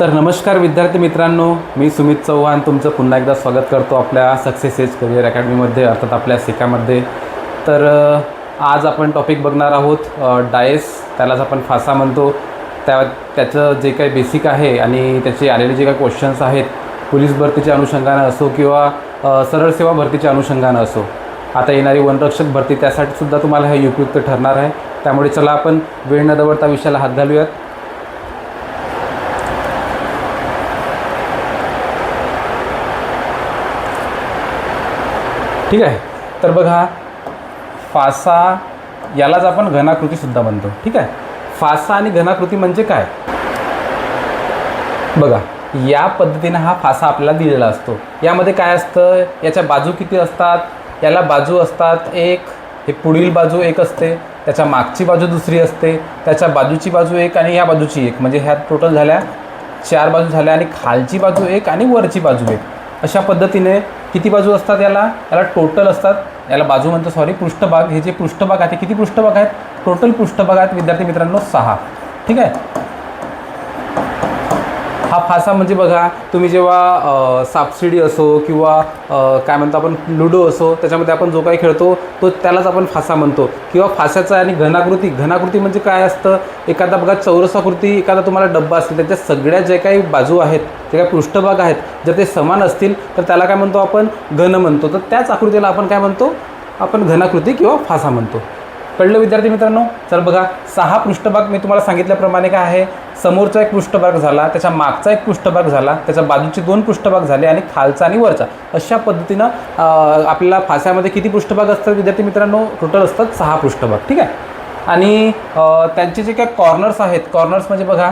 तर नमस्कार विद्यार्थी मित्रांनो मी सुमित चव्हाण. तुमचं पुन्हा एकदा स्वागत करतो आपल्या सक्सेस एज करिअर अकॅडमीमध्ये अर्थात आपल्या सिकामध्ये. तर आज आपण टॉपिक बघणार आहोत डायस त्यालाच आपण फासा म्हणतो. त्या त्याचं जे काही बेसिक आहे आणि त्याचे आलेले जे काही क्वेश्चन्स आहेत पोलीस भरतीच्या अनुषंगानं असो किंवा सरळ सेवा भरतीच्या अनुषंगानं असो. आता येणारी वनरक्षक भरती त्यासाठी सुद्धा तुम्हाला हे उपयुक्त ठरणार आहे. त्यामुळे चला आपण वेळ न दवडता विषयाला हात घालूयात. ठीक आहे? तर बघा फासा यालाच आपण घनाकृतीसुद्धा म्हणतो. ठीक आहे? फासा आणि घनाकृती म्हणजे काय? बघा या पद्धतीनं हा फासा आपल्याला दिलेला असतो. यामध्ये काय असतं? याच्या बाजू किती असतात? याला बाजू असतात एक हे पुढील बाजू एक असते. त्याच्या मागची बाजू दुसरी असते. त्याच्या बाजूची बाजू एक आणि या बाजूची एक. म्हणजे ह्या टोटल झाल्या चार बाजू झाल्या आणि खालची बाजू एक आणि वरची बाजू एक. अशा पद्धतीने किती बाजू असतात याला? याला टोटल असतात. याला बाजू म्हणतो सॉरी पृष्ठभाग. हे जे पृष्ठभाग आहे ते किती पृष्ठभाग आहेत? टोटल पृष्ठभाग आहेत विद्यार्थी मित्रांनो सहा. ठीक आहे? हा फासा म्हणजे बघा तुम्ही जेव्हा सापसिडी सापशिडी असो किंवा काय म्हणतो आपण लुडो असो त्याच्यामध्ये आपण जो काही खेळतो तो त्यालाच आपण फासा म्हणतो. किंवा फासाचा आणि घनाकृती घनाकृती म्हणजे काय असतं? एखादा बघा चौरसाकृती एखादा तुम्हाला डब्बा असेल त्याच्या सगळ्या जे काही बाजू आहेत जे काही पृष्ठभाग आहेत जर ते समान असतील तर त्याला काय म्हणतो आपण? घन म्हणतो. तर त्याच आकृतीला आपण काय म्हणतो? आपण घनाकृती किंवा फासा म्हणतो. कळलं विद्यार्थी मित्रांनो? तर बघा सहा पृष्ठभाग मी तुम्हाला सांगितल्याप्रमाणे काय आहे? समोरचा एक पृष्ठभाग झाला त्याच्या मागचा एक पृष्ठभाग झाला त्याच्या बाजूचे दोन पृष्ठभाग झाले आणि खालचा आणि वरचा. अशा पद्धतीनं आपल्याला फास्यामध्ये किती पृष्ठभाग असतात? विद्यार्थी मित्रांनो टोटल असतात सहा पृष्ठभाग ठीक आहे? आणि त्यांचे जे काय कॉर्नर्स आहेत कॉर्नर्स म्हणजे बघा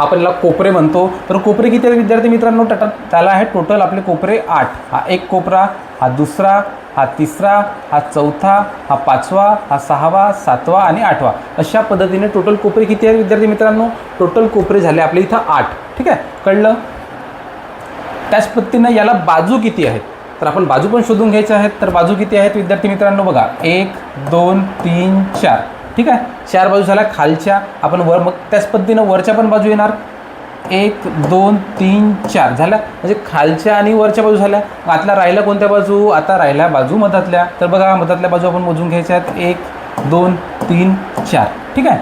आपण याला कोपरे म्हणतो. तर कोपरे किती आहेत विद्यार्थी मित्रांनो? त्याला आहे टोटल आपले कोपरे आठ. हा एक कोपरा हा दुसरा हा तिसरा हा चौथा हा पाचवा हा सहावा सातवा आणि आठवा. अशा पद्धतीने टोटल कोपरे किती आहेत विद्यार्थी मित्रांनो? टोटल कोपरे झाले आपले इथं आठ. ठीक आहे? कळलं? त्याच पद्धतीनं याला बाजू किती आहेत? तर आपण बाजू पण शोधून घ्यायच्या आहेत. तर बाजू किती आहेत विद्यार्थी मित्रांनो? बघा एक दोन तीन चार. ठीक आहे? चार बाजू झाल्या खालच्या. आपण वर मग त्याच पद्धतीनं वरच्या पण बाजू येणार. एक दोन तीन चार. झाल्या म्हणजे खालच्या आणि वरच्या बाजू झाल्या. मग आतल्या राहिल्या कोणत्या बाजू? आता राहिल्या बाजू मधातल्या. तर बघा मधातल्या बाजू आपण मोजून घ्यायच्या आहेत. एक दोन तीन चार. ठीक आहे?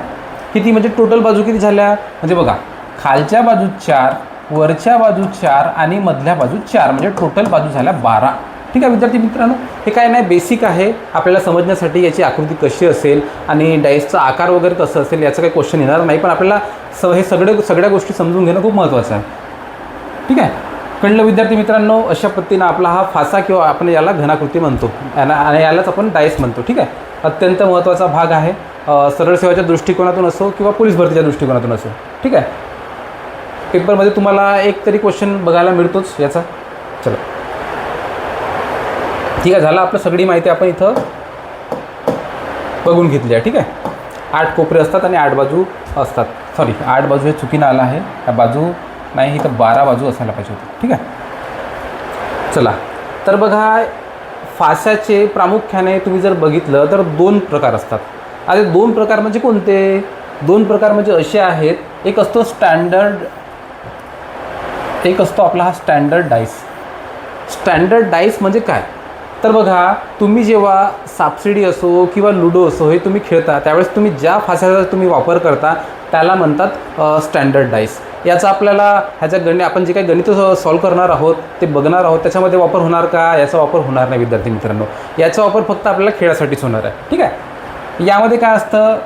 किती? म्हणजे टोटल बाजू किती झाल्या? म्हणजे बघा खालच्या बाजू चार वरच्या बाजू चार आणि मधल्या बाजू चार. म्हणजे टोटल बाजू झाल्या बारा. ठीक आहे विद्यार्थी मित्रांनो हे काय नाही बेसिक आहे. आपल्याला समजण्यासाठी याची आकृती कशी असेल आणि डायसचा आकार वगैरे कसं असेल याचं काही क्वेश्चन येणार नाही पण आपल्याला स हे सगळे सगळ्या गोष्टी समजून घेणं खूप महत्त्वाचं आहे. ठीक आहे? कळलं विद्यार्थी मित्रांनो अशा पद्धतीनं आपला हा फासा किंवा आपण याला घनाकृती म्हणतो. आणि यालाच आपण डायस म्हणतो ठीक आहे? अत्यंत महत्त्वाचा भाग आहे. सरळ सेवाच्या दृष्टिकोनातून असो किंवा पोलीस भरतीच्या दृष्टिकोनातून असो ठीक आहे? पेपरमध्ये तुम्हाला एक तरी क्वेश्चन बघायला मिळतोच याचा. चला. ठीक आहे झालं आपलं सगळी माहिती आपण इथं बघून घेतली आहे ठीक आहे? आठ कोपरे असतात आणि आठ बाजू असतात. सॉरी आठ बाजू हे चुकीनं आलं आहे. या बाजू नाही इथं बारा बाजू असायला पाहिजे होती ठीक आहे? चला. तर बघा फाश्याचे प्रामुख्याने तुम्ही जर बघितलं तर दोन प्रकार असतात. आता दोन प्रकार म्हणजे कोणते? दोन प्रकार म्हणजे असे आहेत एक असतो स्टँडर्ड एक असतो आपला हा स्टँडर्ड डाईस स्टँडर्ड डाईस म्हणजे काय? तर बघा तुम्ही जेव्हा सापसिडी असो किंवा लुडो असो हे तुम्ही खेळता त्यावेळेस तुम्ही ज्या फास्याचा तुम्ही वापर करता त्याला म्हणतात स्टँडर्ड डाईस याचा आपल्याला ह्याच्या गणित आपण जे काही गणित सॉल्व करणार आहोत ते बघणार आहोत त्याच्यामध्ये वापर होणार का? याचा वापर होणार नाही विद्यार्थी मित्रांनो. याचा वापर फक्त आपल्याला खेळासाठीच होणार आहे. ठीक आहे? यामध्ये काय असतं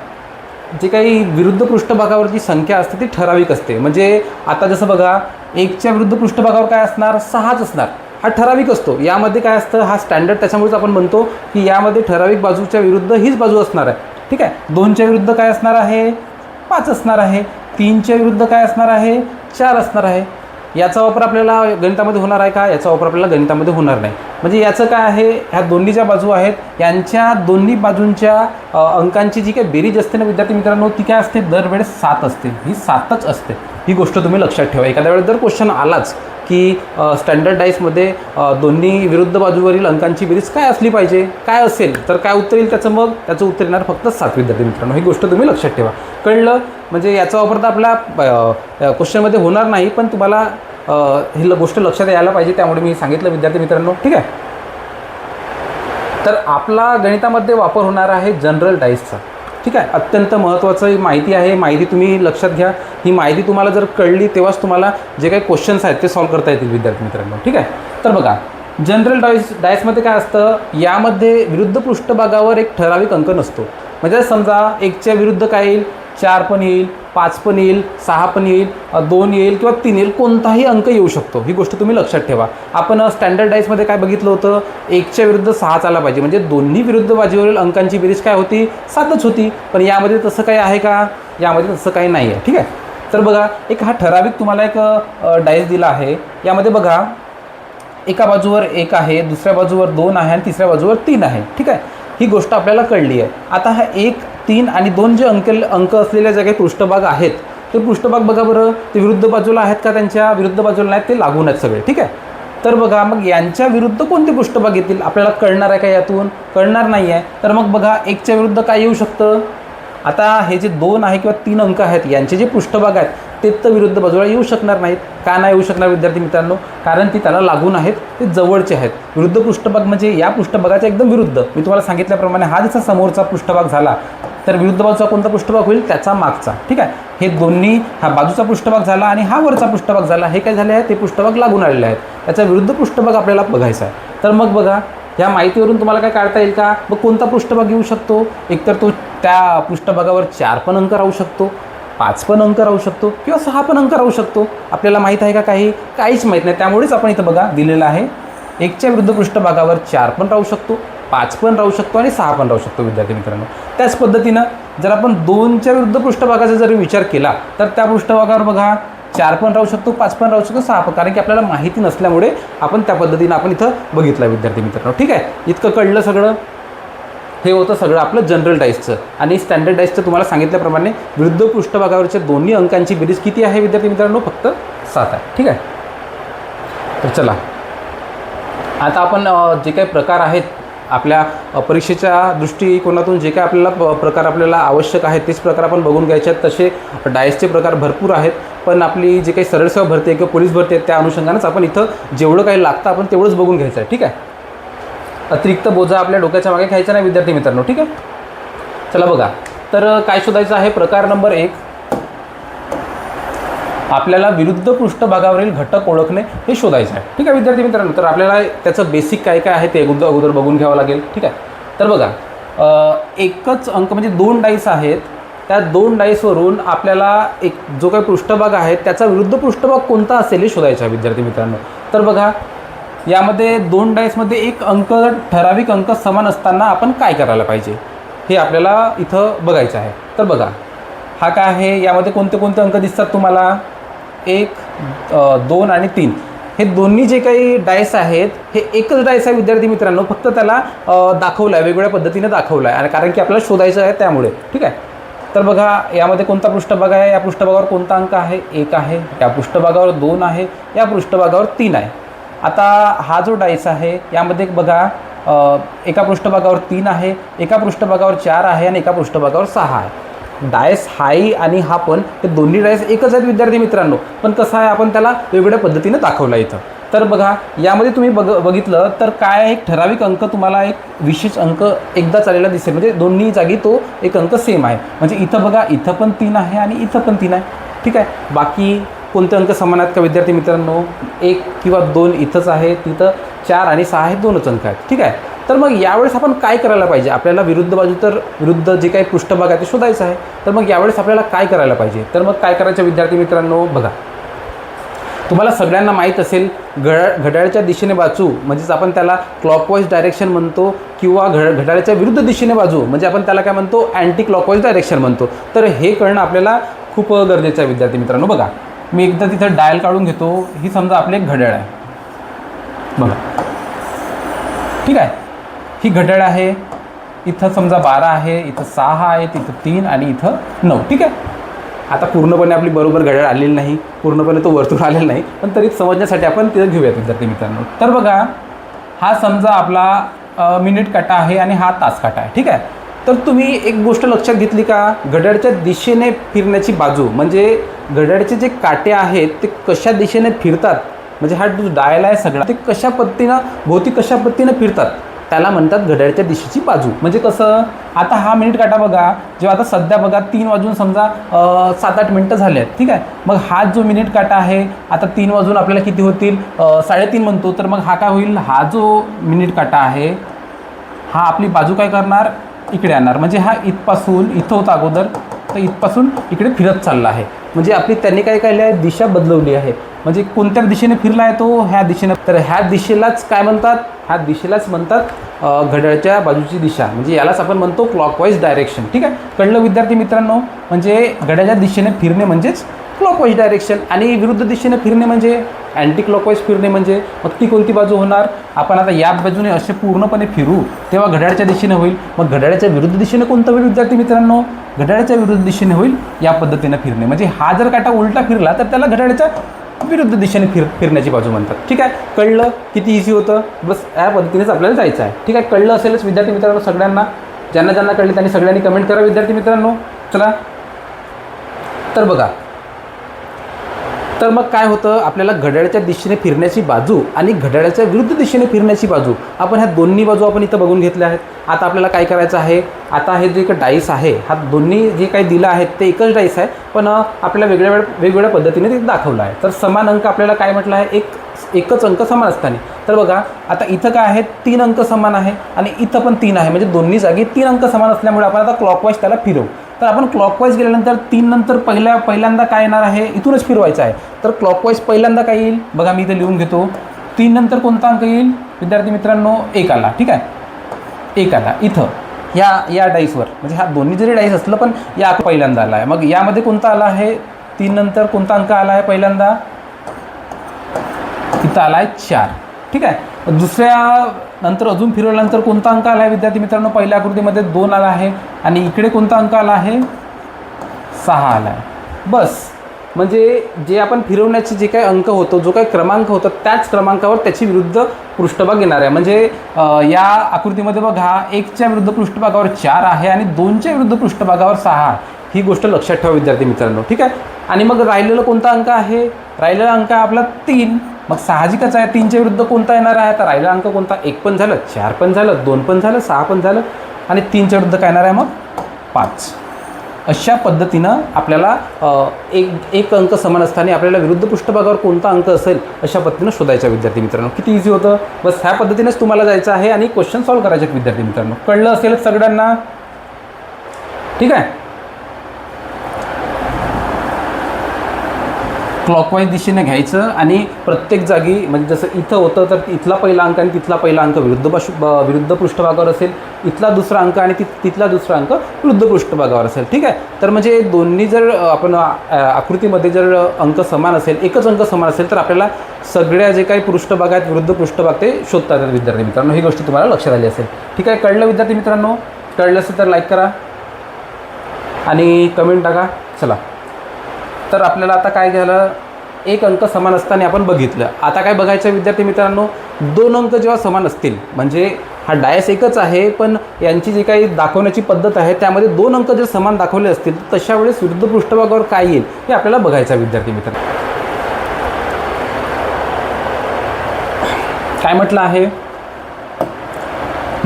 जे काही विरुद्ध पृष्ठभागावरची संख्या असते ती ठराविक असते. म्हणजे आता जसं बघा एकच्या विरुद्ध पृष्ठभागावर काय असणार? सहाच असणार. हा ठराविक असतो. यामध्ये काय असतं हा स्टँडर्ड त्याच्यामुळेच आपण म्हणतो की यामध्ये ठराविक बाजूच्या विरुद्ध हीच बाजू असणार आहे. ठीक आहे? दोनच्या विरुद्ध काय असणार आहे? पाच असणार आहे. तीनच्या विरुद्ध काय असणार आहे? चार असणार आहे. याचा वापर आपल्याला गणितामध्ये होणार आहे का? याचा वापर आपल्याला गणितामध्ये होणार नाही. म्हणजे याचं काय आहे? ह्या दोन्ही ज्या बाजू आहेत यांच्या दोन्ही बाजूंच्या अंकांची जी काही बेरीज असते ना विद्यार्थी मित्रांनो ती काय असते? दरवेळेस सात असते. ही सातच असते. ही गोष्ट तुम्ही लक्षात ठेवा. एखाद्या वेळेस जर क्वेश्चन आलाच की स्टँडर्ड डाईसमध्ये दोन्ही विरुद्ध बाजूवरील अंकांची बेरीज काय असली पाहिजे? काय असेल? तर काय उत्तर येईल त्याचं मग? त्याचं उत्तर येणार फक्त सात विद्यार्थी मित्रांनो. ही गोष्ट तुम्ही लक्षात ठेवा. कळलं? म्हणजे याचा वापर तर आपल्या क्वेश्चनमध्ये होणार नाही पण तुम्हाला ही ल- गोष्ट लक्षात यायला पाहिजे त्यामुळे मी सांगितलं विद्यार्थी मित्रांनो. ठीक आहे? तर आपला गणितामध्ये वापर होणार आहे जनरल डाईसचा ठीक आहे अत्यंत महत्त्वाचं माहिती आहे. माहिती तुम्ही लक्षात घ्या. ही माहिती तुम्हाला जर कळली तेव्हाच तुम्हाला जे काही क्वेश्चन्स आहेत ते सॉल्व करता येतील विद्यार्थी मित्रांनो. ठीक आहे? तर बघा जनरल डाईस डायसमध्ये काय असतं? यामध्ये विरुद्ध पृष्ठभागावर एक ठराविक अंक नसतो. म्हणजे समजा एकच्या विरुद्ध काय येईल? चार पण येईल पाच पण येईल सहा पण येईल दोन येईल किंवा तीन येईल कोणताही अंक येऊ शकतो. ही गोष्ट तुम्ही लक्षात ठेवा. आपण स्टँडर्ड डाईसमध्ये काय बघितलं होतं? एकच्या विरुद्ध सहाच आला पाहिजे. म्हणजे दोन्ही विरुद्ध बाजूवरील अंकांची बेरीज काय होती? सातच होती. पण यामध्ये तसं काही आहे का? यामध्ये तसं काही नाही आहे. ठीक आहे? तर बघा एक हा ठराविक तुम्हाला एक डाईस दिला आहे. यामध्ये बघा एका बाजूवर एक आहे दुसऱ्या बाजूवर दोन आहे आणि तिसऱ्या बाजूवर तीन आहे. ठीक आहे? ही गोष्ट आपल्याला कळली आहे. आता हा एक तीन आणि दोन जे अंक अंक असलेल्या ज्या काही पृष्ठभाग आहेत ते पृष्ठभाग बघा बरं ते विरुद्ध बाजूला आहेत का त्यांच्या? विरुद्ध बाजूला नाहीत ते लागून आहेत सगळे ठीक आहे? तर बघा मग यांच्या विरुद्ध कोणते पृष्ठभाग येतील? आपल्याला कळणार आहे का यातून? कळणार नाही आहे. तर मग बघा एकच्या विरुद्ध काय येऊ शकतं? आता हे जे दोन आहे किंवा तीन अंक आहेत यांचे जे पृष्ठभाग आहेत ते तर विरुद्ध बाजूला येऊ शकणार नाहीत. का नाही येऊ शकणार विद्यार्थी मित्रांनो? कारण ती त्याला लागून आहेत ते जवळचे आहेत. विरुद्ध पृष्ठभाग म्हणजे या पृष्ठभागाच्या एकदम विरुद्ध. मी तुम्हाला सांगितल्याप्रमाणे हा जसा समोरचा पृष्ठभाग झाला तर विरुद्ध बाजूचा कोणता पृष्ठभाग होईल? त्याचा मागचा. ठीक आहे? हे दोन्ही हा बाजूचा पृष्ठभाग झाला आणि हा वरचा पृष्ठभाग झाला. हे काय झाले आहे? ते पृष्ठभाग लागून आलेले आहेत. त्याचा विरुद्ध पृष्ठभाग आपल्याला बघायचा आहे. तर मग बघा ह्या माहितीवरून तुम्हाला काय काढता येईल का? मग कोणता पृष्ठभाग येऊ शकतो? एकतर तो त्या पृष्ठभागावर चार पण अंक राहू शकतो. पाच पण अंक राहू शकतो किंवा सहा पण अंक राहू शकतो. आपल्याला माहीत आहे का काही? काहीच माहीत नाही. त्यामुळेच आपण इथं बघा दिलेलं आहे. एकच्या विरुद्ध पृष्ठभागावर चार पण राहू शकतो पाच पण राहू शकतो आणि सहा पण राहू शकतो विद्यार्थी मित्रांनो. त्याच पद्धतीनं जर आपण दोनच्या विरुद्ध पृष्ठभागाचा जर विचार केला तर त्या पृष्ठभागावर बघा चार पण राहू शकतो पाच पण राहू शकतो सहा पण कारण की आपल्याला माहिती नसल्यामुळे आपण त्या पद्धतीनं आपण इथं बघितलं विद्यार्थी मित्रांनो. ठीक आहे? इतकं कळलं सगळं? हे होतं सगळं आपलं जनरल डाईसचं आणि स्टँडर्ड डाईसचं तुम्हाला सांगितल्याप्रमाणे विरुद्ध पृष्ठभागावरच्या दोन्ही अंकांची बेरीज किती आहे विद्यार्थी मित्रांनो? फक्त सात आहे. ठीक आहे? तर चला. आता आपण जे काही प्रकार आहेत आपल्या परीक्षेच्या दृष्टिकोनातून जे काही आपल्याला प- प्रकार आपल्याला आवश्यक आहेत तेच प्रकार आपण बघून घ्यायचे आहेत. तसे डायसचे प्रकार भरपूर आहेत. पण आपली जे काही सरळ सेवा किंवा पोलीस भरते त्या अनुषंगानंच आपण इथं जेवढं काही लागतं आपण तेवढंच बघून घ्यायचं आहे. ठीक आहे? अतिरिक्त बोजा आपल्या डोक्याच्या मागे घ्यायचा नाही विद्यार्थी मित्रांनो ठीक आहे? चला बघा. तर काय शोधायचं आहे? प्रकार नंबर एक. आपल्याला विरुद्ध पृष्ठभागावरील घटक ओळखणे हे शोधायचं आहे. ठीक आहे विद्यार्थी मित्रांनो? तर आपल्याला त्याचं बेसिक काय काय आहे ते अगोदर अगोदर बघून घ्यावं लागेल ठीक आहे? तर बघा एकच अंक म्हणजे दोन डाईस आहेत. त्या दोन डाईसवरून आपल्याला एक जो काही पृष्ठभाग आहे त्याचा विरुद्ध पृष्ठभाग कोणता असेल हे शोधायचं आहे विद्यार्थी मित्रांनो. तर बघा यामध्ये दोन डाईसमध्ये एक अंक ठराविक अंक समान असताना आपण काय करायला पाहिजे? हे आपल्याला इथं बघायचं आहे. तर बघा हा काय आहे? यामध्ये कोणते कोणते अंक दिसतात तुम्हाला? एक दोन आणि तीन. हे दोन्ही जे काही डायस आहेत हे एकच डायस आहे विद्यार्थी मित्रांनो. फक्त त्याला दाखवलं आहे वेगवेगळ्या पद्धतीने दाखवलं आहे आणि कारण की आपल्याला शोधायचं आहे त्यामुळे. ठीक आहे? तर बघा यामध्ये कोणता पृष्ठभाग आहे? या पृष्ठभागावर कोणता अंक आहे? एक आहे. या पृष्ठभागावर दोन आहे. या पृष्ठभागावर तीन आहे. आता हा जो डाईस आहे यामध्ये बघा एका पृष्ठभागावर तीन आहे एका पृष्ठभागावर चार आहे आणि एका पृष्ठभागावर सहा आहे. डायस हाई आणि हा पण हे दोन्ही डायस एकच आहेत विद्यार्थी मित्रांनो पण कसं आहे आपण त्याला वेगवेगळ्या पद्धतीने दाखवला इथं. तर बघा यामध्ये तुम्ही बघ बघितलं तर काय आहे, एक ठराविक अंक तुम्हाला एक विशेष अंक एकदा चाललेला दिसेल म्हणजे दोन्ही जागी तो एक अंक सेम आहे. म्हणजे इथं बघा इथं पण तीन आहे आणि इथं पण तीन आहे. ठीक आहे? बाकी कोणते अंक समान आहेत का? विद्यार्थी मित्रांनो एक किंवा दोन इथंच आहे तिथं चार आणि सहा हे दोनच अंक आहेत. ठीक आहे? तर मग यावेळेस आपण काय करायला पाहिजे? आपल्याला विरुद्ध बाजू तर विरुद्ध जे काही पृष्ठभाग आहे ते शोधायचं आहे. तर मग यावेळेस आपल्याला काय करायला पाहिजे? तर मग काय करायचं विद्यार्थी मित्रांनो? बघा. तुम्हाला सगळ्यांना माहीत असेल घड्याळ घड्याळच्या दिशेने बाजू म्हणजेच आपण त्याला क्लॉकवाईज डायरेक्शन म्हणतो किंवा घड घड्याळाच्या विरुद्ध दिशेने बाजू म्हणजे आपण त्याला काय म्हणतो? अँटी क्लॉकवाईज डायरेक्शन म्हणतो. तर हे कळणं आपल्याला खूप गरजेचं आहे विद्यार्थी मित्रांनो. बघा. मी एकदा तिथं डायल काढून घेतो. ही समजा आपली एक घड्याळ आहे. बघा. ठीक आहे? ही घड्याळ आहे. इथं समजा बारा आहे इथं सहा आहे तिथं तीन आणि इथं नऊ. ठीक आहे? आता पूर्णपणे आपली बरोबर घड्याळ आलेली नाही. पूर्णपणे तो वर्तुळ आलेला नाही. पण तरी समजण्यासाठी आपण तिथं घेऊयात विद्यार्थी मित्रांनो. तर बघा हा समजा आपला मिनिट काटा आहे आणि हा तास काटा आहे. ठीक आहे? तर तुम्ही एक गोष्ट लक्षात घेतली का? घड्याळच्या दिशेने फिरण्याची बाजू म्हणजे घड्याळचे जे काटे आहेत ते कशा दिशेने फिरतात? म्हणजे हा जो डायल आहे सगळा ते कशा पद्धतीनं भोवती कशा पद्धतीनं फिरतात? त्याला म्हणतात घड्याळच्या दिशेची बाजू. म्हणजे कसं? आता हा मिनिट काटा बघा. जेव्हा आता सध्या बघा तीन वाजून समजा सात आठ मिनटं झाले आहेत ठीक आहे? मग हा जो मिनिट काटा आहे आता तीन वाजून आपल्याला किती होतील? साडेतीन म्हणतो. तर मग हा काय होईल? हा जो मिनिट काटा आहे हा आपली बाजू काय करणार? इकडे आणणार. म्हणजे हा इथपासून इथं होता अगोदर तर इथपासून इकडे फिरत चालला आहे. म्हणजे आपली त्यांनी काय केलं आहे? दिशा बदलवली आहे. म्हणजे कोणत्या दिशेने फिरला आहे तो? ह्या दिशेने. तर ह्या दिशेलाच काय म्हणतात? ह्या दिशेलाच म्हणतात घड्याळच्या बाजूची दिशा. म्हणजे यालाच आपण म्हणतो क्लॉकवाईज डायरेक्शन ठीक आहे? कळलं विद्यार्थी मित्रांनो? म्हणजे घड्याच्या दिशेने फिरणे म्हणजेच क्लॉकवाईज डायरेक्शन आणि विरुद्ध दिशेने फिरणे म्हणजे अँटी क्लॉकवाईज फिरणे म्हणजे मग ती कोणती बाजू होणार? आपण आता या बाजूने असे पूर्णपणे फिरू तेव्हा घड्याळच्या दिशेने होईल. मग घड्याळच्या विरुद्ध दिशेने कोणतं होईल विद्यार्थी मित्रांनो? घड्याळच्या विरुद्ध दिशेने होईल या पद्धतीने फिरणे. म्हणजे हा जर काटा उलटा फिरला तर त्याला घड्याळच्या विरुद्ध दिशेने फिर फिरण्याची बाजू म्हणतात. ठीक आहे? कळलं किती इझी होतं? बस या पद्धतीनेच आपल्याला जायचं आहे. ठीक आहे? कळलं असेलच विद्यार्थी मित्रांनो सगळ्यांना. ज्यांना ज्यांना कळले त्यांनी सगळ्यांनी कमेंट करा विद्यार्थी मित्रांनो. चला. तर बघा तर मग काय होतं? आपल्याला घड्याळच्या दिशेने फिरण्याची बाजू आणि घड्याळाच्या विरुद्ध दिशेने फिरण्याची बाजू आपण ह्या दोन्ही बाजू आपण इथं बघून घेतल्या आहेत. आता आपल्याला काय करायचं आहे? आता हे जे एक डाईस आहे हा दोन्ही जे काही दिलं आहे ते एकच डाईस आहे पण आपल्याला वेगळ्या वेळ वेगवेगळ्या पद्धतीने ते दाखवलं आहे. तर समान अंक आपल्याला काय म्हटलं आहे? एक एकच अंक समान असताना. तर बघा आता इथं काय आहे? तीन अंक समान आहे आणि इथं पण तीन आहे. म्हणजे दोन्ही जागी तीन अंक समान असल्यामुळे आपण आता क्लॉकवाईज त्याला फिरवू. तर आपण क्लॉकवाईज गेल्यानंतर तीन नंतर पहिल्या पहिल्यांदा काय येणार आहे? इथूनच फिरवायचं आहे. तर क्लॉकवाईज पहिल्यांदा काय येईल? बघा मी इथे लिहून घेतो. तीन नंतर कोणता अंक येईल? विद्यार्थी मित्रांनो एक आला. ठीक आहे? एक आला. इथं. या या डाईसवर म्हणजे हा दोन्ही जरी डाईस असलं पण या पहिल्यांदा आला आहे. मग यामध्ये कोणता आला आहे? तीन नंतर कोणता अंक आला आहे पहिल्यांदा? इथं आला आहे चार. ठीक आहे? दुसऱ्या नंतर अजून फिरवल्यानंतर कोणता अंक आला आहे? विद्यार्थी मित्रांनो पहिल्या आकृतीमध्ये दोन आला आहे आणि इकडे कोणता अंक आला आहे? सहा आला आहे. बस. म्हणजे जे आपण फिरवण्याचे जे काही अंक होतो जो काही क्रमांक होतो त्याच क्रमांकावर त्याची विरुद्ध पृष्ठभाग येणार आहे. म्हणजे या आकृतीमध्ये बघा एकच्या विरुद्ध पृष्ठभागावर चार आहे आणि दोनच्या विरुद्ध पृष्ठभागावर सहा. ही गोष्ट लक्षात ठेवा विद्यार्थी मित्रांनो. ठीक आहे? आणि मग राहिलेलं कोणता अंक आहे? राहिलेला अंक आहे आपला तीन. मग साहजिकच आहे तीनच्या विरुद्ध कोणता येणार आहे? तर राहिला अंक कोणता? एक पण झालं चार पण झालं दोन पण झालं सहा पण झालं आणि तीनच्या विरुद्ध काय येणार आहे मग? पाच. अशा पद्धतीनं आपल्याला एक एक अंक समान असताना आपल्याला विरुद्ध पृष्ठभागावर कोणता अंक असेल अशा पद्धतीनं शोधायचा विद्यार्थी मित्रांनो. किती इझी होतं? बस ह्या पद्धतीनेच तुम्हाला जायचं आहे आणि क्वेश्चन सॉल्व्ह करायचे विद्यार्थी मित्रांनो. कळलं असेल सगळ्यांना? ठीक आहे? क्लॉकवाईज दिशेने घ्यायचं आणि प्रत्येक जागी म्हणजे जसं इथं होतं तर इथला पहिला अंक आणि तिथला पहिला अंक विरुद्ध पश विरुद्ध पृष्ठभागावर असेल. इथला दुसरा अंक आणि ति तिथला दुसरा अंक विरुद्ध पृष्ठभागावर असेल. ठीक आहे? तर म्हणजे दोन्ही जर आपण आकृतीमध्ये जर अंक समान असेल एकच अंक समान असेल तर आपल्याला सगळ्या जे काही पृष्ठभाग आहेत विरुद्ध पृष्ठभाग ते शोधता येतात विद्यार्थी मित्रांनो. ही गोष्ट तुम्हाला लक्षात आली असेल. ठीक आहे? कळलं विद्यार्थी मित्रांनो? कळलं असेल तर लाईक करा. आणि कमेंट टाका. चला. तर आपल्याला आता काय झालं एक अंक समान असताना आपण बघितलं. आता काय बघायचं विद्यार्थी मित्रांनो दोन अंक जेव्हा समान असतील म्हणजे हा डायस एकच आहे पण यांची जी काही दाखवण्याची पद्धत आहे त्यामध्ये दोन अंक जर समान दाखवले असतील तर तशा वेळेस विरुद्ध पृष्ठभागावर काय येईल हे आपल्याला बघायचं विद्यार्थी मित्र काय म्हटलं आहे?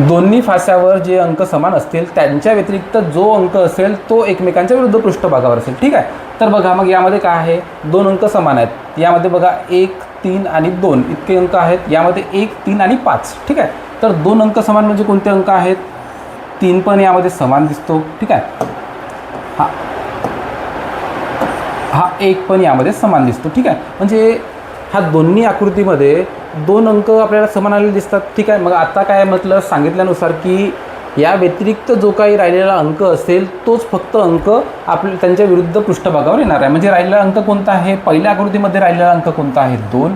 दोन्ही फास्यावर जे अंक समान असतील त्यांच्या व्यतिरिक्त जो अंक असेल तो एकमेकांच्या विरुद्ध पृष्ठभागावर असेल. ठीक आहे? तर बघा मग यामध्ये काय आहे? दोन अंक समान आहेत. यामध्ये बघा एक तीन आणि दोन इतके अंक आहेत. यामध्ये एक तीन आणि पाच. ठीक आहे? तर दोन अंक समान म्हणजे कोणते अंक आहेत? तीन पण यामध्ये समान दिसतो. ठीक आहे? हा. हा एक पण यामध्ये समान दिसतो. ठीक आहे? म्हणजे ह्या दोन्ही आकृतीमध्ये दोन अंक आपल्याला समान आलेले दिसतात. ठीक आहे मग आता काय म्हटलं? सांगितल्यानुसार की या व्यतिरिक्त जो काही राहिलेला अंक असेल तोच फक्त अंक आपल्या त्यांच्या विरुद्ध पृष्ठभागावर येणार आहे. म्हणजे राहिलेला अंक कोणता आहे? पहिल्या आकृतीमध्ये राहिलेला अंक कोणता आहे? दोन.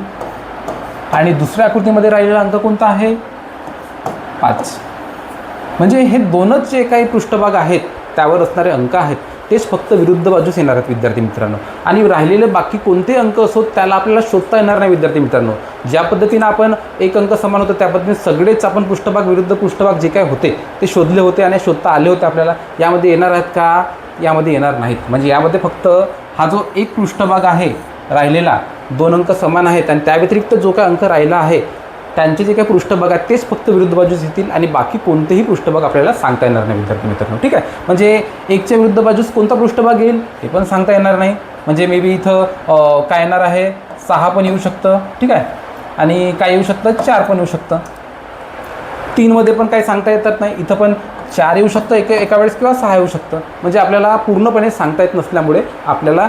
आणि दुसऱ्या आकृतीमध्ये राहिलेला अंक कोणता आहे? पाच. म्हणजे हे दोनच जे काही पृष्ठभाग आहेत त्यावर असणारे अंक आहेत. तेच फक्त विरुद्ध बाजूस येणार आहेत विद्यार्थी मित्रांनो. आणि राहिलेले बाकी कोणते अंक असो त्याला आपल्याला शोधता येणार नाही विद्यार्थी मित्रांनो. ज्या पद्धतीनं आपण एक अंक समान होतो त्या पद्धतीने सगळेच आपण पृष्ठभाग विरुद्ध पृष्ठभाग जे काय होते ते शोधले होते आणि शोधता आले होते आपल्याला. यामध्ये येणार आहेत का? यामध्ये येणार नाहीत. म्हणजे यामध्ये फक्त हा जो एक पृष्ठभाग आहे राहिलेला दोन अंक समान आहेत आणि त्या व्यतिरिक्त जो काय अंक राहिला आहे त्यांचे जे काही पृष्ठभाग आहेत तेच फक्त विरुद्ध बाजूस येतील आणि बाकी कोणतेही पृष्ठभाग आपल्याला सांगता येणार नाही विद्यार्थी मित्रांनो. ठीक आहे? म्हणजे एकच्या विरुद्ध बाजूस कोणता पृष्ठभाग येईल हे पण सांगता येणार नाही. म्हणजे मे बी इथं काय येणार आहे? सहा पण येऊ शकतं. ठीक आहे? आणि काय येऊ शकतं? चार पण येऊ शकतं. तीनमध्ये पण काही सांगता येतात नाही. इथं पण चार येऊ शकतं एका एका वेळेस किंवा सहा येऊ शकतं. म्हणजे आपल्याला पूर्णपणे सांगता येत नसल्यामुळे आपल्याला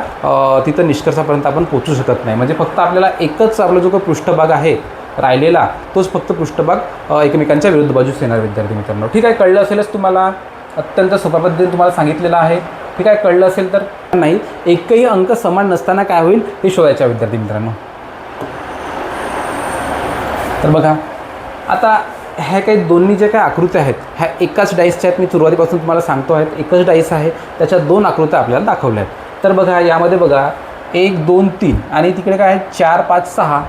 तिथं निष्कर्षापर्यंत आपण पोचू शकत नाही. म्हणजे फक्त आपल्याला एकच आपला जो काही पृष्ठभाग आहे राहिलेला तोच फक्त पृष्ठभाग एकमेकांच्या विरुद्ध बाजूस येणार विद्यार्थी मित्रांनो. ठीक आहे कळलं असेलच तुम्हाला अत्यंत सोप्या पद्धतीने तुम्हाला सांगितलेलं आहे. ठीक आहे कळलं असेल तर नाही एकही अंक समान नसताना काय होईल हे शोधायच्या विद्यार्थी मित्रांनो. तर बघा आता ह्या काही दोन्ही ज्या काही आकृत्या आहेत ह्या एकाच डाईसच्या आहेत मी सुरुवातीपासून तुम्हाला सांगतो आहेत एकच डाईस आहे त्याच्या दोन आकृत्या आपल्याला दाखवल्या आहेत. तर बघा यामध्ये बघा एक दोन तीन आणि तिकडे काय आहे चार पाच सहा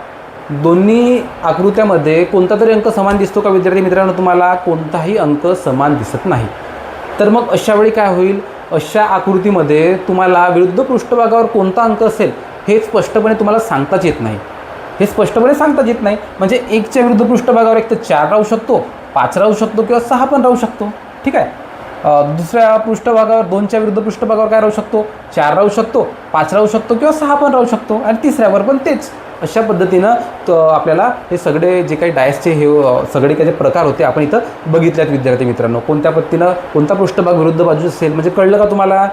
दोन्ही आकृत्यामध्ये कोणता तरी अंक समान दिसतो का? विद्यार्थी मित्रांनो तुम्हाला कोणताही अंक समान दिसत नाही. तर मग अशा वेळी काय होईल? अशा आकृतीमध्ये तुम्हाला विरुद्ध पृष्ठभागावर कोणता अंक असेल हे स्पष्टपणे तुम्हाला सांगताच येत नाही. हे स्पष्टपणे सांगताच येत नाही. म्हणजे एकच्या विरुद्ध पृष्ठभागावर एक तर चार राहू शकतो पाच राहू शकतो किंवा सहा पण राहू शकतो. ठीक आहे? दुसऱ्या पृष्ठभागावर दोनच्या विरुद्ध पृष्ठभागावर काय राहू शकतो? चार राहू शकतो पाच राहू शकतो किंवा सहा पण राहू शकतो आणि तिसऱ्यावर पण तेच. अशा पद्धतीनं त आपल्याला हे सगळे जे काही डायसचे हे सगळे काही जे प्रकार होते आपण इथं बघितल्यात विद्यार्थी मित्रांनो. कोणत्या पद्धतीनं कोणता पृष्ठभाग विरुद्ध बाजू असेल? म्हणजे कळलं का तुम्हाला?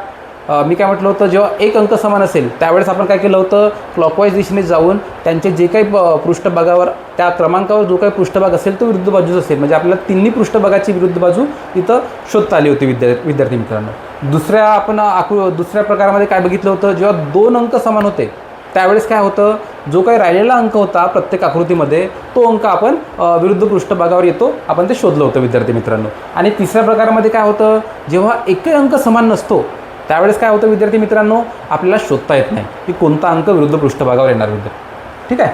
मी काय म्हटलं होतं जेव्हा एक अंक समान असेल त्यावेळेस आपण काय केलं होतं? क्लॉकवाईज दिशेने जाऊन त्यांचे जे काही पृष्ठभागावर त्या क्रमांकावर जो काही पृष्ठभाग असेल तो विरुद्ध बाजूच असेल. म्हणजे आपल्याला तिन्ही पृष्ठभागाची विरुद्ध बाजू इथं शोधता आली होती विद्या विद्यार्थी मित्रांनो. दुसऱ्या आपण आकृ दुसऱ्या प्रकारामध्ये काय बघितलं होतं? जेव्हा दोन अंक समान होते त्यावेळेस काय होतं जो काही राहिलेला अंक होता प्रत्येक आकृतीमध्ये तो अंक आपण विरुद्ध पृष्ठभागावर येतो आपण ते शोधलं होतं विद्यार्थी मित्रांनो. आणि तिसऱ्या प्रकारामध्ये काय होतं जेव्हा एकही अंक समान नसतो त्यावेळेस काय होतं विद्यार्थी मित्रांनो आपल्याला शोधता येत नाही की कोणता अंक विरुद्ध पृष्ठभागावर येणार विद्यार्थी ठीक आहे?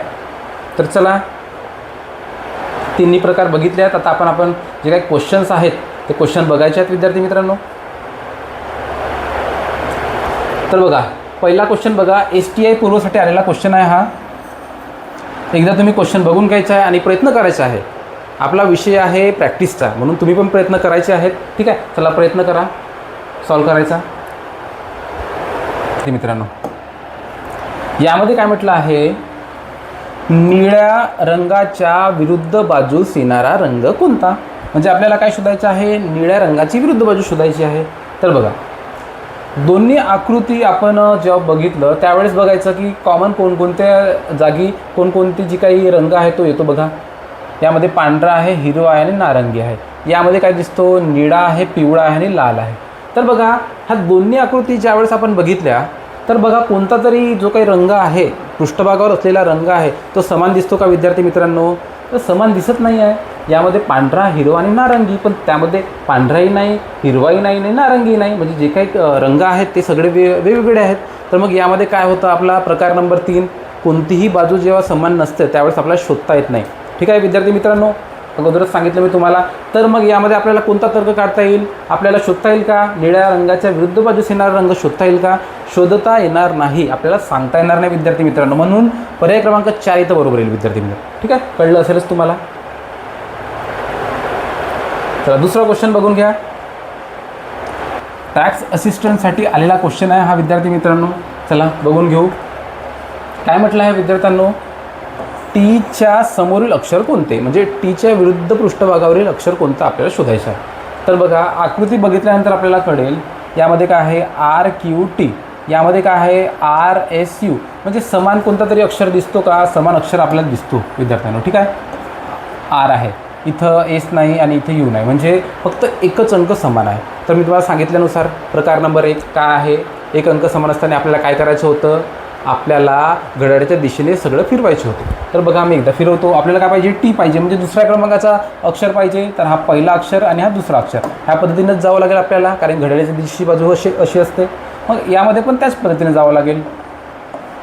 तर चला तिन्ही प्रकार बघितले आहेत आता आपण आपण जे काही क्वेश्चन्स आहेत ते क्वेश्चन बघायचे आहेत विद्यार्थी मित्रांनो. तर बघा पहिला क्वेश्चन बघा एस टी आय पूर्वसाठी आलेला क्वेश्चन आहे हा. एकदा तुम्ही क्वेश्चन बघून घ्यायचा आहे आणि प्रयत्न करायचा आहे. आपला विषय आहे प्रॅक्टिसचा म्हणून तुम्ही पण प्रयत्न करायचे आहेत. ठीक आहे चला प्रयत्न करा. सॉल्व करायचा. मित्रांनो. यामध्ये काय म्हटलं आहे? निळ्या रंगाच्या विरुद्ध बाजूस येणारा रंग कोणता? म्हणजे आपल्याला काय शोधायचं आहे? निळ्या रंगाची विरुद्ध बाजू शोधायची आहे. तर बघा दोन्ही आकृती आपण जेव्हा बघितलं त्यावेळेस बघायचं की कॉमन कोणकोणत्या जागी कोणकोणती जी काही रंग आहे तो येतो बघा. यामध्ये पांढरा आहे हिरो आहे आणि नारंगी आहे. यामध्ये काय दिसतो? निळा आहे पिवळा आहे आणि लाल आहे. तर बघा ह्या दोन्ही आकृती ज्यावेळेस आपण बघितल्या तर बघा कोणता तरी जो काही रंग आहे पृष्ठभागावर असलेला रंग आहे तो समान दिसतो का विद्यार्थी मित्रांनो? तर समान दिसत नाही आहे. यामध्ये पांढरा हिरवा आणि नारंगी पण त्यामध्ये पांढराही नाही हिरवाही नाही आणि नारंगी नाही. म्हणजे जे काही रंग आहेत ते सगळे वे वेगवेगळे आहेत. तर मग यामध्ये काय होतं? आपला प्रकार नंबर तीन कोणतीही बाजू जेव्हा समान नसते त्यावेळेस आपल्याला शोधता येत नाही. ठीक आहे विद्यार्थी मित्रांनो? अगोदरच सांगितलं मी तुम्हाला. तर मग यामध्ये आपल्याला कोणता तर्क काढता येईल? आपल्याला शोधता येईल का? निळ्या रंगाच्या विरुद्ध बाजूस येणारा रंग शोधता येईल का? शोधता येणार नाही. आपल्याला सांगता येणार नाही विद्यार्थी मित्रांनो. म्हणून पर्याय क्रमांक चार इथं बरोबर येईल विद्यार्थी मित्र. ठीक आहे? कळलं असेलच तुम्हाला? चला दुसरा क्वेश्चन बघून घ्या. टॅक्स असिस्टंटसाठी आलेला क्वेश्चन आहे हा विद्यार्थी मित्रांनो. चला बघून घेऊ. काय म्हटलं आहे विद्यार्थ्यांनो? टीच्या समोरील अक्षर कोणते? म्हणजे टीच्या विरुद्ध पृष्ठभागावरील अक्षर कोणतं आपल्याला शोधायचं आहे? तर बघा आकृती बघितल्यानंतर आपल्याला कळेल यामध्ये काय आहे? आर क्यू टी यामध्ये काय आहे? आर एस यू म्हणजे समान कोणता तरी अक्षर दिसतो का? समान अक्षर आपल्याला दिसतो विद्यार्थ्यांना. ठीक आहे? आर आहे. इथं एस नाही आणि इथं यू नाही. म्हणजे फक्त एकच अंक समान आहे. तर मी तुम्हाला सांगितल्यानुसार प्रकार नंबर एक काय आहे? एक अंक समान असताना आपल्याला काय करायचं होतं? आपल्याला घड्याळाच्या दिशेने सगळं फिरवायचे होते. तर बघा आम्ही एकदा फिरवतो. आपल्याला काय पाहिजे? टी पाहिजे. म्हणजे दुसऱ्या क्रमांकाचा अक्षर पाहिजे. तर हा पहिला अक्षर आणि हा दुसरा अक्षर. ह्या पद्धतीनंच जावं लागेल आपल्याला कारण घड्याळाच्या दिशेची बाजू अशी अशी असते. मग यामध्ये पण त्याच पद्धतीने जावं लागेल.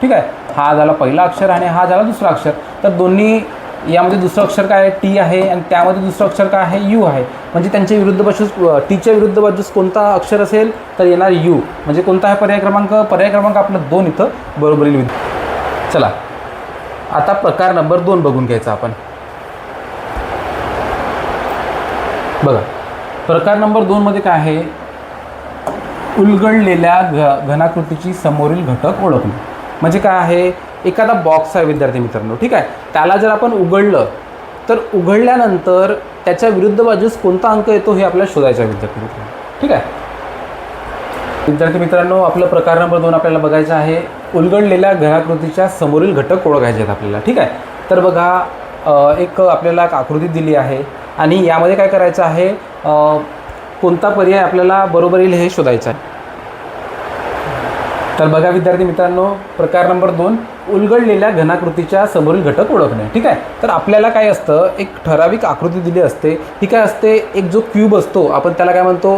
ठीक आहे? हा झाला पहिला अक्षर आणि हा झाला दुसरा अक्षर. तर दोन्ही यामध्ये दुसरं अक्षर काय आहे? टी आहे आणि त्यामध्ये दुसरं अक्षर काय आहे? यू आहे. म्हणजे त्यांच्या विरुद्ध बाजूस टीच्या विरुद्ध बाजूस कोणता अक्षर असेल तर येणार यू म्हणजे कोणता आहे पर्याय क्रमांक? पर्याय क्रमांक आपला दोन इथं बरोबर येईल चला. आता प्रकार नंबर दोन बघून घ्यायचा आपण. बघा. प्रकार नंबर दोनमध्ये काय आहे? उलगडलेल्या घ घनाकृतीची समोरील घटक ओळखणे. म्हणजे काय आहे? एखादा बॉक्स आहे विद्यार्थी मित्रांनो ठीक आहे? त्याला जर आपण उघडलं तर उघडल्यानंतर त्याच्या विरुद्ध बाजूस कोणता अंक येतो हे आपल्याला शोधायचं आहे विद्यार्थी मित्रांनो ठीक आहे? विद्यार्थी मित्रांनो आपलं प्रकार नंबर दोन आपल्याला बघायचं आहे. उलगडलेल्या घराकृतीच्या समोरील घटक ओळखायचे आहेत आपल्याला ठीक आहे? तर बघा एक आपल्याला एक आकृती दिली आहे आणि यामध्ये काय करायचं आहे? कोणता पर्याय आपल्याला बरोबर येईल हे शोधायचं आहे. तर बघा विद्यार्थी मित्रांनो प्रकार नंबर दोन उलगडलेल्या घनाकृतीच्या समोरील घटक ओळखणे. ठीक आहे? तर आपल्याला काय असतं एक ठराविक आकृती दिली असते. ही काय असते? एक जो क्यूब असतो आपण त्याला काय म्हणतो?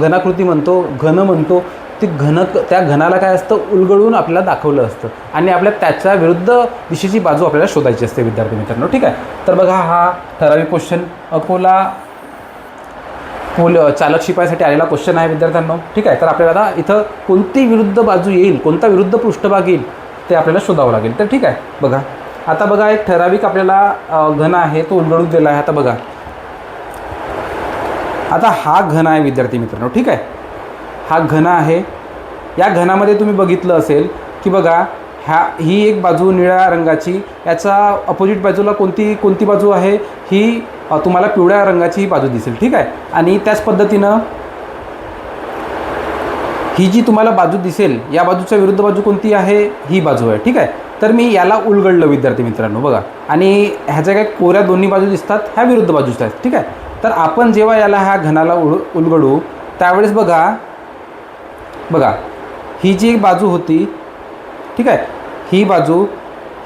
घनाकृती म्हणतो घन म्हणतो. ती घन त्या घनाला काय असतं? उलगडून आपल्याला दाखवलं असतं. आणि आपल्या त्याच्या विरुद्ध दिशेची बाजू आपल्याला शोधायची असते विद्यार्थी मित्रांनो. ठीक आहे? तर बघा हा ठराविक क्वेश्चन अकोला पोल चालक शिपायासाठी आलेला क्वेश्चन आहे विद्यार्थ्यांना. ठीक आहे तर आपल्याला आता इथं कोणती विरुद्ध बाजू येईल कोणता विरुद्ध पृष्ठभाग येईल ते आपल्याला शोधावं लागेल. तर ठीक आहे बघा. आता बघा एक ठराविक आपल्याला घन आहे तो उलगडून दिला आहे. आता बघा. आता हा घन आहे विद्यार्थी मित्रांनो. ठीक आहे. हा घन आहे. या घनामध्ये तुम्ही बघितलं असेल की बघा ह्या ही एक बाजू निळ्या रंगाची याचा अपोजिट बाजूला कोणती कोणती बाजू आहे? ही तुम्हाला पिवळ्या रंगाची ही बाजू दिसेल ठीक आहे? आणि त्याच पद्धतीनं ही जी तुम्हाला बाजू दिसेल या बाजूच्या विरुद्ध बाजू कोणती आहे? ही बाजू आहे ठीक आहे? तर मी याला उलगडलं विद्यार्थी मित्रांनो बघा. आणि ह्याच्या काय कोऱ्या दोन्ही बाजू दिसतात ह्या विरुद्ध बाजूच्या आहेत ठीक आहे? तर आपण जेव्हा याला ह्या घनाला उल उलगडू त्यावेळेस बघा बघा ही जी बाजू होती ठीक आहे? ही बाजू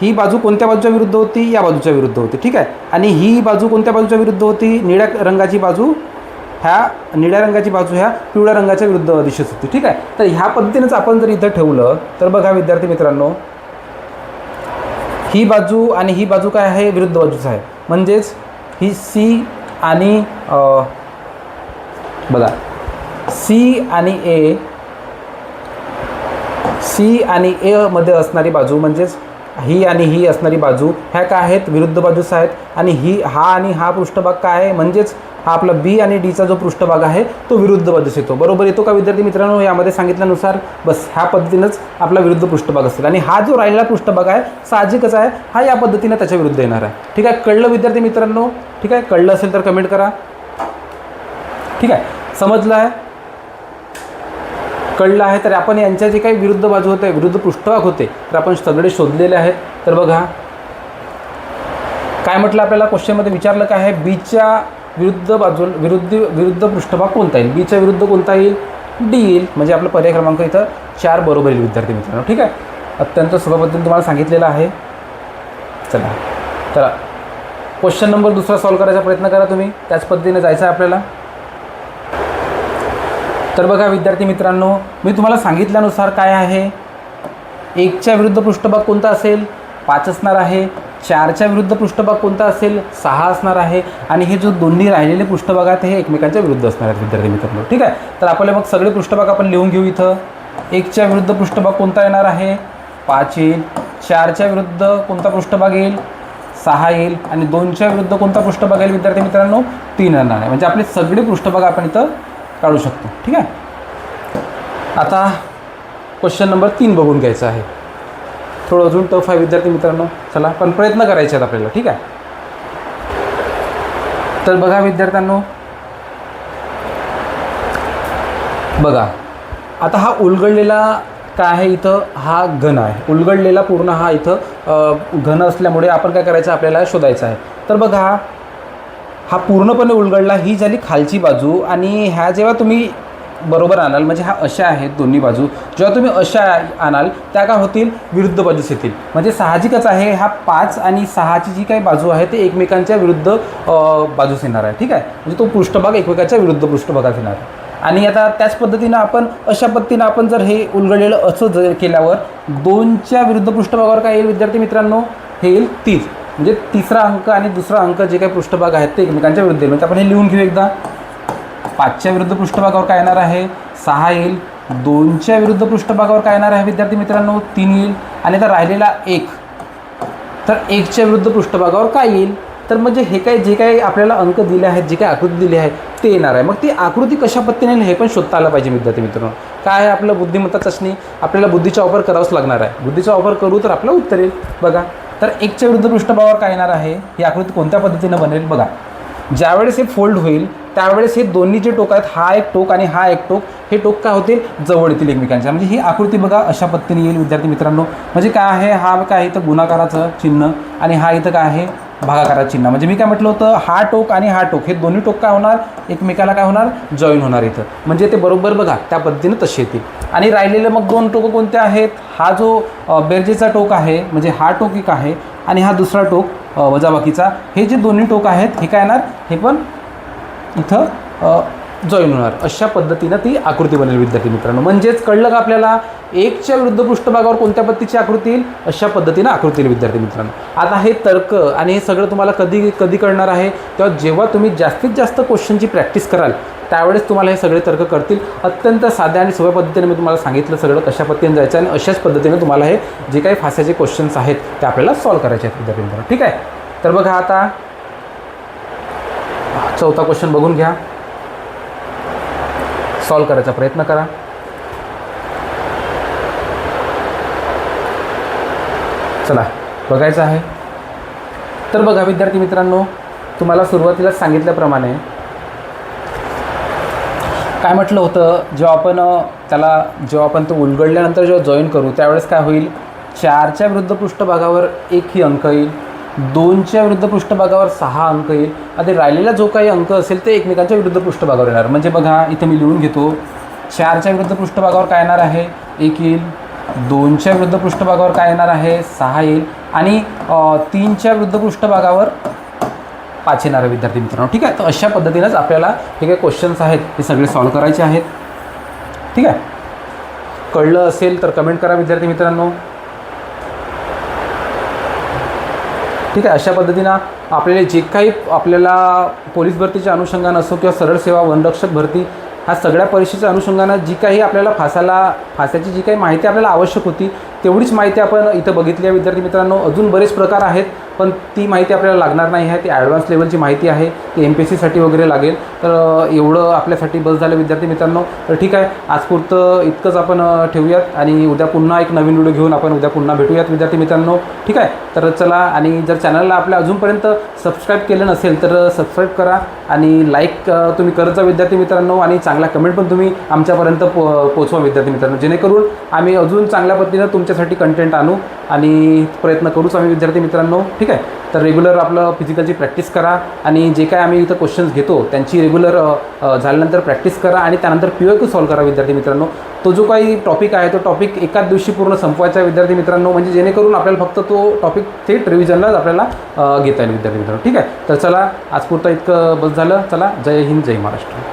ही बाजू कोणत्या बाजूच्या विरुद्ध होती? या बाजूच्या विरुद्ध होती. ठीक आहे? आणि ही बाजू कोणत्या बाजूच्या विरुद्ध होती? निळ्या रंगाची बाजू ह्या निळ्या रंगाची बाजू ह्या पिवळ्या रंगाच्या विरुद्ध दिशेत होती. ठीक आहे? तर ह्या पद्धतीनेच आपण जर इथं ठेवलं तर बघा विद्यार्थी मित्रांनो ही बाजू आणि ही बाजू काय आहे? विरुद्ध बाजूच आहे. म्हणजेच ही सी आणि बघा सी आणि ए सी आणि ए मध्ये असणारी बाजू म्हणजेच ही आणि ही असणारी बाजू ह्या काय आहेत? विरुद्ध बाजूस आहेत. आणि ही हा आणि हा पृष्ठभाग काय आहे? म्हणजेच हा आपला बी आणि डीचा जो पृष्ठभाग आहे तो विरुद्ध बाजूस येतो. बरोबर येतो का विद्यार्थी मित्रांनो? यामध्ये सांगितल्यानुसार बस ह्या पद्धतीनंच आपला विरुद्ध पृष्ठभाग असेल. आणि हा जो राहिलेला पृष्ठभाग आहे साहजिकच आहे. हा या पद्धतीनं त्याच्या विरुद्ध येणार आहे. ठीक आहे? कळलं विद्यार्थी मित्रांनो? ठीक आहे? कळलं असेल तर कमेंट करा. ठीक आहे? समजलं आहे? कळलं आहे तर आपण यांच्या जे काही विरुद्ध बाजू होते विरुद्ध पृष्ठभाग होते तर आपण सगळे शोधलेले आहेत. तर बघा काय म्हटलं आपल्याला? क्वेश्चनमध्ये विचारलं काय आहे? बीच्या विरुद्ध बाजू विरुद्ध विरुद्ध पृष्ठभाग कोणता येईल? बीच्या विरुद्ध कोणता येईल? डी येईल. म्हणजे आपलं पर्याय क्रमांक इथं चार बरोबर येईल विद्यार्थी मित्रांनो. ठीक आहे? अत्यंत सोप्या तुम्हाला सांगितलेलं आहे. चला. चला. क्वेश्चन नंबर दुसरा सॉल्व करायचा प्रयत्न करा तुम्ही. त्याच पद्धतीने जायचं आहे आपल्याला. तर बघा विद्यार्थी मित्रांनो मी तुम्हाला सांगितल्यानुसार काय आहे? एकच्या विरुद्ध पृष्ठभाग कोणता असेल? पाच असणार आहे. चारच्या विरुद्ध पृष्ठभाग कोणता असेल? सहा असणार आहे. आणि हे जो दोन्ही राहिलेले पृष्ठभाग आहेत हे एकमेकांच्या विरुद्ध असणार आहेत विद्यार्थी मित्रांनो. ठीक आहे? तर आपल्याला मग सगळे पृष्ठभाग आपण लिहून घेऊ इथं. एकच्या विरुद्ध पृष्ठभाग कोणता येणार आहे? पाच येईल. चारच्या विरुद्ध कोणता पृष्ठभाग येईल? सहा येईल. आणि दोनच्या विरुद्ध कोणता पृष्ठभाग येईल विद्यार्थी मित्रांनो? तीन येणार आहे. म्हणजे आपले सगळे पृष्ठभाग आपण इथं काढू शकतो. ठीक आहे? आता क्वेश्चन नंबर तीन बघून घ्यायचं आहे. थोडं अजून टफ आहे विद्यार्थी मित्रांनो. चला पण प्रयत्न करायचे आहेत आपल्याला. ठीक आहे? तर बघा विद्यार्थ्यांनो. बघा आता हा उलगडलेला काय आहे इथं? हा घन आहे. उलगडलेला पूर्ण हा इथं घन असल्यामुळे आपण काय करायचं? आपल्याला शोधायचं आहे. तर बघा हा पूर्णपणे उलगडला ही झाली खालची बाजू आणि ह्या जेव्हा तुम्ही बरोबर आणाल म्हणजे हा अशा आहेत दोन्ही बाजू जेव्हा तुम्ही अशा आणाल त्या काय होतील? विरुद्ध बाजूस येतील. म्हणजे साहजिकच आहे हा पाच आणि सहाची जी काही बाजू आहे ते एकमेकांच्या विरुद्ध बाजूस येणार आहे. ठीक आहे? म्हणजे तो पृष्ठभाग एकमेकांच्या विरुद्ध पृष्ठभागात येणार आहे. आणि आता त्याच पद्धतीनं आपण अशा पद्धतीनं आपण जर हे उलगडलेलं असं जर केल्यावर दोनच्या विरुद्ध पृष्ठभागावर काय येईल विद्यार्थी मित्रांनो? हे येईल तीस म्हणजे तिसरा अंक आणि दुसरा अंक जे काही पृष्ठभाग आहेत ते एकमेकांच्या विरुद्ध म्हणजे आपण हे लिहून घेऊ एकदा. पाचच्या विरुद्ध पृष्ठभागावर काय येणार आहे? सहा येईल. दोनच्या विरुद्ध पृष्ठभागावर काय येणार आहे विद्यार्थी मित्रांनो? तीन येईल. आणि आता राहिलेला एक. तर एकच्या विरुद्ध पृष्ठभागावर काय येईल? तर म्हणजे हे काय जे काही आपल्याला अंक दिले आहेत जे काही आकृती दिली आहे ते येणार आहे. मग ती आकृती कशा पद्धतीने हे पण शोधता आलं पाहिजे विद्यार्थी मित्रांनो. काय आहे आपलं बुद्धिमत्ता चाचणी आपल्याला बुद्धीचा वापर करावाच लागणार आहे. बुद्धीचा वापर करू तर आपलं उत्तर येईल. बघा. तर एकच्या विरुद्ध पृष्ठभागावर काय येणार आहे? ही आकृती कोणत्या पद्धतीनं बनेल बघा. ज्यावेळेस हे फोल्ड होईल त्यावेळेस हे दोन्ही जे टोक आहेत हा एक टोक आणि हा एक टोक हे टोक काय होतील? जवळ येतील एकमेकांच्या. म्हणजे ही आकृती बघा अशा पद्धतीने येईल विद्यार्थी मित्रांनो. म्हणजे काय आहे? हा काय इथं गुणाकाराचं चिन्ह आणि हा इथं काय आहे? भागाकारा चिन्ह. म्हणजे मी काय म्हटलं होतं हा टोक आणि हा टोक हे दोन्ही टोक काय होणार? एकमेकाला काय होणार? जॉईन होणार इथं. म्हणजे ते बरोबर बघा त्या पद्धतीनं तसे येतील. आणि राहिलेले मग दोन टोकं कोणते आहेत? हा जो बेर्जेचा बेरजेचा टोक आहे म्हणजे हा टोक एक आहे आणि हा दुसरा टोक वजाबाकीचा. हे जे दोन्ही टोक आहेत हे काय येणार? हे पण इथं जॉईन होणार अशा पद्धतीनं ती आकृती बनेल विद्यार्थी मित्रांनो. म्हणजेच कळलं का आपल्याला? एकच्या विरुद्ध पृष्ठभागावर कोणत्या पद्धतीची आकृती येईल? अशा पद्धतीनं आकृती येईल विद्यार्थी मित्रांनो. आता हे तर्क आणि हे सगळं तुम्हाला कधी कधी कळणार आहे? तेव्हा जेव्हा तुम्ही जास्तीत जास्त क्वेश्चनची प्रॅक्टिस कराल त्यावेळेस तुम्हाला हे सगळे तर्क करतील अत्यंत साध्या आणि सोप्या पद्धतीने मी तुम्हाला सांगितलं सगळं कशा पद्धतीने जायचं आणि अशाच पद्धतीने तुम्हाला हे जे काही फास्याचे क्वेश्चन्स आहेत ते आपल्याला सॉल्व्ह करायचे आहेत विद्यार्थी मित्रांनो. ठीक आहे? तर बघा आता चौथा क्वेश्चन बघून घ्या. सॉल्व करायचा प्रयत्न करा. चला बघायचं आहे. तर बघा विद्यार्थी मित्रांनो तुम्हाला सुरुवातीलाच सांगितल्याप्रमाणे काय म्हटलं होतं जेव्हा आपण त्याला जेव्हा आपण तो उलगडल्यानंतर जेव्हा जॉईन करू त्यावेळेस काय होईल? चारच्या विरुद्ध पृष्ठभागावर एक ही अंक येईल. दोनच्या विरुद्ध पृष्ठभागावर सहा अंक येईल. आता राहिलेला जो काही अंक असेल ते एकमेकांच्या विरुद्ध पृष्ठभागावर येणार. म्हणजे बघा इथं मी लिहून घेतो. चारच्या विरुद्ध पृष्ठभागावर काय येणार आहे? एक येईल. दोनच्या विरुद्ध पृष्ठभागावर काय येणार आहे? सहा येईल. आणि तीनच्या विरुद्ध पृष्ठभागावर पाच येणारे विद्यार्थी मित्रांनो. ठीक आहे? तर अशा पद्धतीनंच आपल्याला हे काही क्वेश्चन्स आहेत हे सगळे सॉल्व करायचे आहेत. ठीक आहे? कळलं असेल तर कमेंट करा विद्यार्थी मित्रांनो. ठीक आहे अशा पद्धतीनं आपल्याला जे काही आपल्याला पोलीस भरतीच्या अनुषंगानं असो किंवा सरळ सेवा वनरक्षक भरती ह्या सगळ्या परीक्षेच्या अनुषंगानं जी काही आपल्याला फासाला फासाची जी काही माहिती आपल्याला आवश्यक होती तेवढीच माहिती आपण इथं बघितली आहे विद्यार्थी मित्रांनो. अजून बरेच प्रकार आहेत पण ती माहिती आपल्याला लागणार नाही. आहे ती ॲडव्हान्स लेवलची माहिती आहे ती एम पी एस सीसाठी वगैरे लागेल. तर एवढं आपल्यासाठी बस झालं विद्यार्थी मित्रांनो. तर ठीक आहे आजपुरतं इतकंच आपण ठेवूयात आणि उद्या पुन्हा एक नवीन व्हिडिओ घेऊन आपण उद्या पुन्हा भेटूयात विद्यार्थी मित्रांनो. ठीक आहे तर चला आणि जर चॅनलला आपल्या अजूनपर्यंत सबस्क्राईब केलं नसेल तर सबस्क्राईब करा आणि लाईक तुम्ही करत जा विद्यार्थी मित्रांनो आणि चांगला कमेंट पण तुम्ही आमच्यापर्यंत पो पोचवा विद्यार्थी मित्रांनो. जेणेकरून आम्ही अजून चांगल्या पद्धतीनं तुमच्या तुमच्यासाठी कंटेंट आणू आणि प्रयत्न करूच आम्ही विद्यार्थी मित्रांनो ठीक आहे? तर रेग्युलर आपलं फिजिकलची प्रॅक्टिस करा आणि जे काय आम्ही इथं क्वेश्चन्स घेतो त्यांची रेग्युलर झाल्यानंतर प्रॅक्टिस करा आणि त्यानंतर पी क्यू सॉल्व्ह करा विद्यार्थी मित्रांनो. तो जो काही टॉपिक आहे तो टॉपिक एकाच दिवशी पूर्ण संपवायचा आहे विद्यार्थी मित्रांनो. म्हणजे जेणेकरून आपल्याला फक्त तो टॉपिक थेट रिव्हिजनलाच आपल्याला घेता येईल विद्यार्थी मित्रांनो ठीक आहे? तर चला आज पुरतं इतकं बस झालं. चला जय हिंद जय महाराष्ट्र.